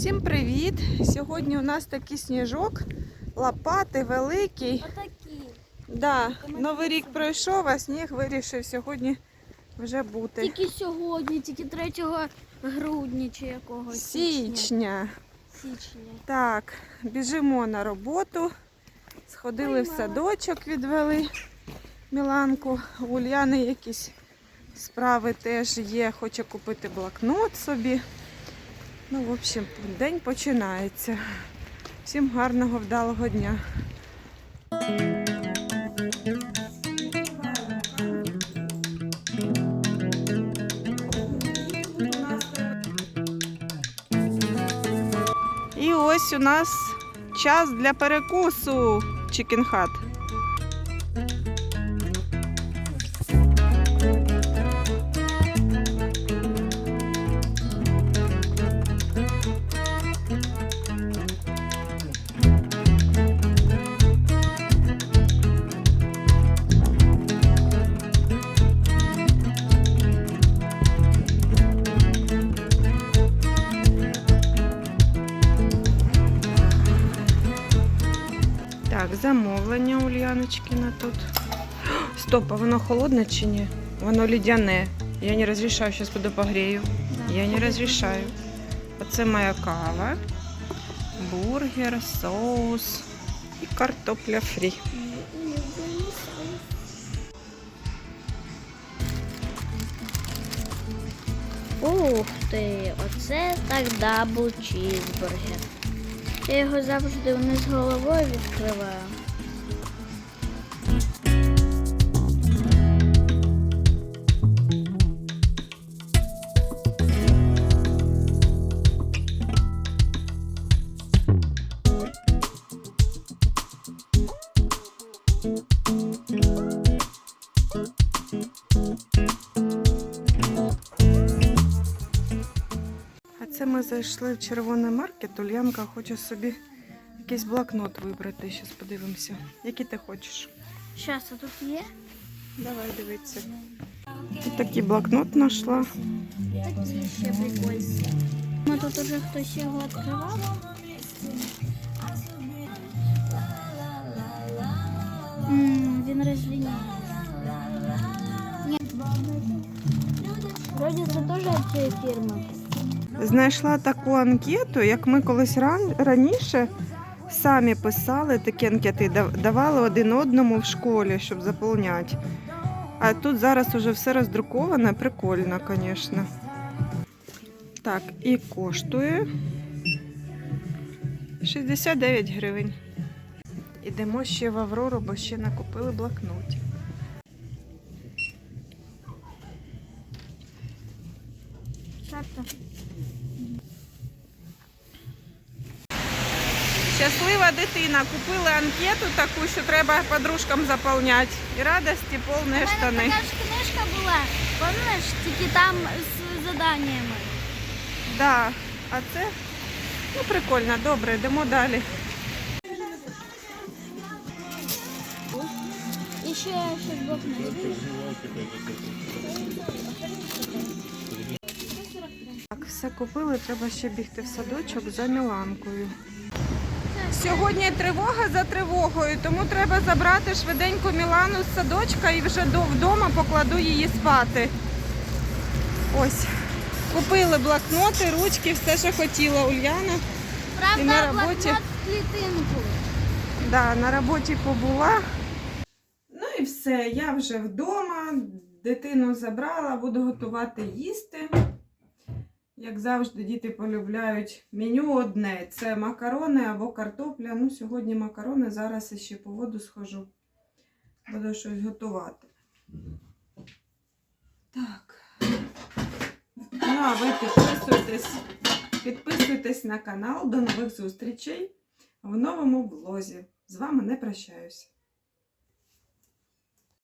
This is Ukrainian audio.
Всім привіт! Сьогодні у нас такий сніжок, лопати великий. Отакі. Да, Новий рік пройшов, а сніг вирішив сьогодні вже бути. Тільки сьогодні, тільки 3 грудня чи якогось Січня. Січня. Так, біжимо на роботу. Сходили в Ой, мама. садочок, відвели Міланку. У Ульяни якісь справи теж є. Хоче купити блокнот собі. Ну, в общем, день починається. Всім гарного вдалого дня. І ось у нас час для перекусу Chicken Так, замовлення Ульяночкина тут. Стоп, а воно холодне чи ні? Воно лідяне. Я не розрішаю, зараз буду погрію. Я не розрішаю. Оце моя кава, бургер, соус і картопля фрі. Ух ти, оце так дабл чізбургер. Я його завжди вниз головою відкриваю. Ми зайшли в червоний маркет. Ульянка хоче собі якийсь блокнот вибрати. Зараз подивимося. Який ти хочеш? Щас, а тут є? Давай дивитися. Ось такий блокнот знайшла. Такі ще прикольні. Ну тут уже хтось його відкривав. М, Він розліняє. Ні. Вроді це теж від цієї фірми. Знайшла таку анкету, як ми колись ран... раніше самі писали такі анкети, дав- давали один одному в школі, щоб заповняти. А тут зараз уже все роздруковане, прикольно, звісно. Так, і коштує 69 гривень. Ідемо ще в Аврору, бо ще накупили блокнотів. Шапка. Щаслива дитина. Купили анкету таку, що треба подружкам заповняти. І радості повні У мене штани. така ж книжка була, пам'ятаєш, тільки там з заданнями. Да. А це ну, прикольно, добре, йдемо далі. І ще щось блокнот. Так, все купили, треба ще бігти в садочок за Міланкою. Сьогодні тривога за тривогою, тому треба забрати швиденько Мілану з садочка і вже вдома покладу її спати. Ось. Купили блокноти, ручки, все, що хотіла Ульяна. І на роботі? клітинку. Да, на роботі побула. Ну і все, я вже вдома, дитину забрала, буду готувати їсти. Як завжди, діти полюбляють меню одне. Це макарони або картопля. Ну, сьогодні макарони, зараз ще по воду схожу. Буду щось готувати. Так. Ну, а ви підписуйтесь, підписуйтесь на канал. До нових зустрічей в новому влозі. З вами не прощаюся.